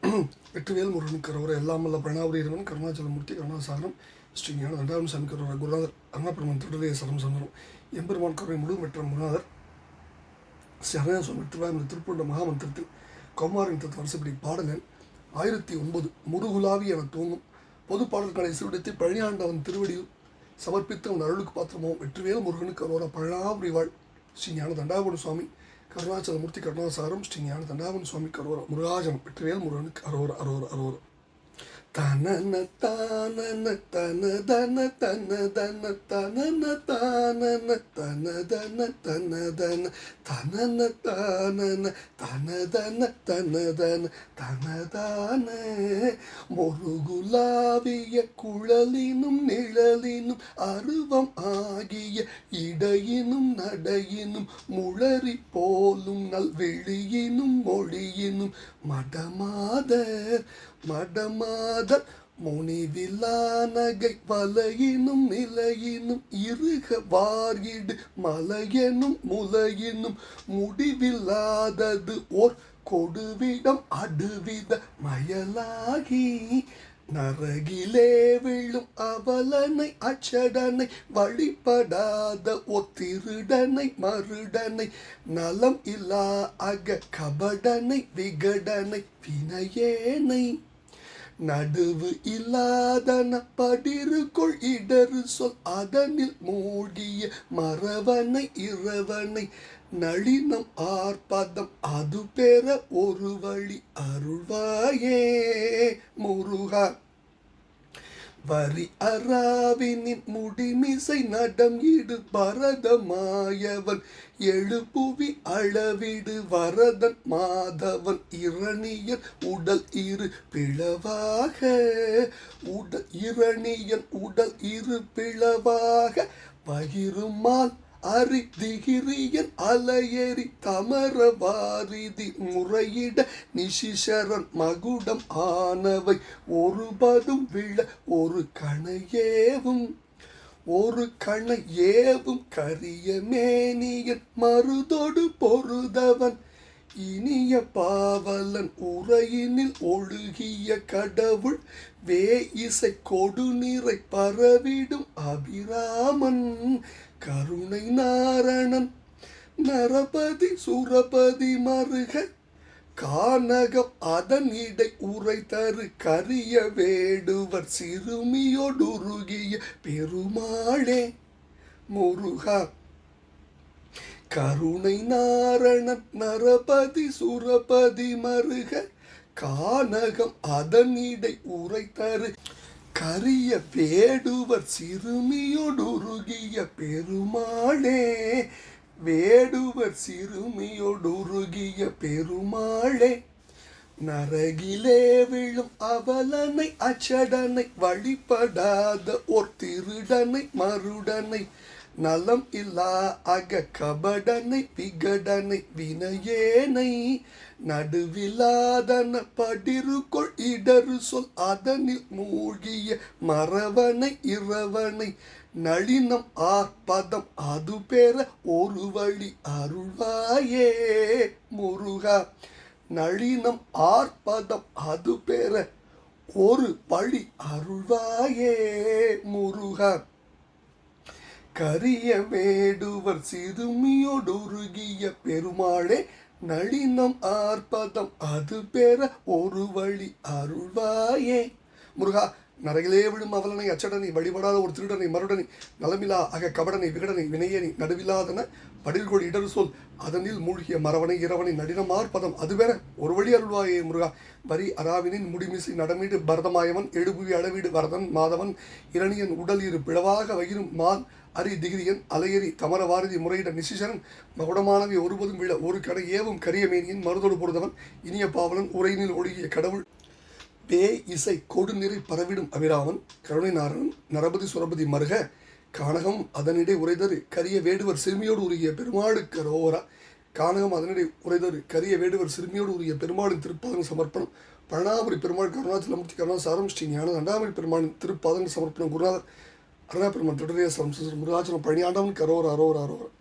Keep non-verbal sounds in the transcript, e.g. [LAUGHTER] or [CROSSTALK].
[CLEARS THROAT] வெற்றிவேல் முருகன் கரோர எல்லாம் வல்ல கருணாச்சலமூர்த்தி கருணாசாகரம் ஸ்ரீ ஞான தண்டாரம் சாமி கரோர குருநாதர் அருணாபெருமன் திருடலே சரம் சந்தனம் எம்பெருமான் கருவை முழு பெற்ற குருநாதர் ஸ்ரீ அரணா என்ற திருவாயூர் திருப்பூண்ட மகாமந்திரத்தில் கௌமாரின் தத்துவ அரசுப்படி பாடலன் ஆயிரத்தி ஒன்பது முருகுலாவி என தூங்கும் பொது பாடல்களை சிறுவிடத்தை பழனியாண்டவன் திருவடியில் சமர்ப்பித்த அவன் அருளுக்கு பாத்திரமோ வெற்றிவேல் முருகனுக்கு அவரோட பழனாபுரி வாழ் ஸ்ரீ ஞான தண்டாபுர சுவாமி கருணாச்சலமூர்த்தி கருணாசாரம் ஸ்ரீ ஞான தண்டாவன் சுவாமி கரோரம் முருகாஜனம் பெற்றவேல் முருகனுக்கு அரோர அரோர அரோரம் മുറുകുലാവിയ കുഴലിനും നിഴലിനും അറിവം ആകിയ ഇടയിനും നടയിനും മുളറി പോലും നൽവെളിയിനും മൊഴിയിനും മടമാതർ മടമാ முளறி போலும் நகை வலையினும் நிலையினும் இருக வார்கிடு மலையெனும் முலையினும் முடிவில்லாதது ஓர் கொடுவிடம் அடுவித மயலாகி. நரகிலே விழும் அவலனை அச்சடனை வழிபடாத ஒத்திருடனை மருடனை நலம் இல்லா அக கபடனை விகடனை வினையேனை. நடுவு இல்லாதன படிருக்குள் இடரு சொல். அதனில் மூழ்கிய மறவனை இரவனை நளினம் ஆர்ப்பதம். அது பெற ஒரு வழி. அருள்வாயே முருகா. வரி அராவினின் முடிமிசை நடம் இடு பரதமாயவன். எழுப்புவி அளவிடு வரதன் மாதவன். இரணியன் உடல் இரு பிளவாக. உடல் இரணியன் உடல் இரு பிளவாக. பகிருமால் அரி அலையேறி தமர வாரிதி முறையிட நிசிசரன் மகுடம் ஆனவை. ஒரு பதும் விழ ஒரு கணையேவும் ஒரு கண ஏவும் கரிய மேனியன் மருதோடு பொருதவன். இனிய பாவலன் உரையினில் ஒழுகிய கடவுள் வே இசை கொடுநீரை பரவிடும் அபிராமன் கருணை நாரணன் நரபதி சுரபதி மருக கானகம் அதன் இடை உரை தரு கரிய வேடுவர் சிறுமியொடுருகிய பெருமாளே முருகா கருணை நாரண நரபதி சுரபதி மருக கானகம் அதனிடை உரை தரு. கரிய வேடுவர் சிறுமியொடுருகிய பெருமாளே வேடுவர் சிறுமியொடுருகிய பெருமாளே நரகிலே விழும் அவலனை அச்சடனை வழிபடாத ஓர் திருடனை மருடனை நலம் இல்லா அக கபடனை விகடனை வினையேனை. நடுவிலாதன படிருக்குள் இடரு சொல் அதனில் மூழ்கிய மறவனை இரவனை. நளினம் ஆர்ப்பதம் அது பேர ஒரு வழி அருள்வாயே முருகா. நளினம் ஆர்ப்பதம் அது பேர ஒரு வழி அருள்வாயே முருகா. கரிய வேடுவர் சிறுமியொடுருகிய பெருமாளே நளினம் ஆர்ப்பதம் அது பெற ஒரு வழி அருள்வாயே. முருகா நரகிலே விழும் அவலனை அச்சடனை வழிபடாத ஒரு திருடனை மருடனை நலமிலா அக கபடனை விகடனை வினையனை நடுவில்லாதன படில்கொடி இடர் சொல் அதனில் மூழ்கிய மரவனை இரவனை நடினமார் பதம் அதுவேற ஒரு வழி அருள்வாயே முருகா. வரி அராவினின் முடிமிசை நடமீடு பரதமாயவன் எழுபுவி அளவீடு வரதன் மாதவன் இரணியன் உடல் இரு பிளவாக வகிரும் மான் அரி திகிரியன் அலையரி தமரவாரதி முறையிட நிசிசரன் மகுடமானவை ஒருபதும் விழ ஒரு கடை ஏவும் கரியமேனியின் மருதொடு பொருதவன் இனிய பாவலன் உரையினில் ஒழுகிய கடவுள் பே இசை கொடுநிறை பரவிடும் அபிராமன் கருணை நாரணன் நரபதி சுரபதி மருக கானகம் அதனிடை உரைதரு கரிய வேடுவர் சிறுமியோடு உருகிய பெருமாளுக்கு ரோரா கானகம் அதனிடை உரைதரு கரிய வேடுவர் சிறுமியோடு உரிய பெருமாளின் திருப்பாதன சமர்ப்பணம். பழனாபுரி பெருமாள் கருணாச்சலமூர்த்தி கருணாசாரம் ஸ்ரீ ஞான தண்டாமணி பெருமாளின் திருப்பாதன சமர்ப்பணம். குருநாதர் அருணா பெருமாள் தொடரிய சரம் முருகாச்சலம் பழனியாண்டவன் கரோர் அரோர் அரோர்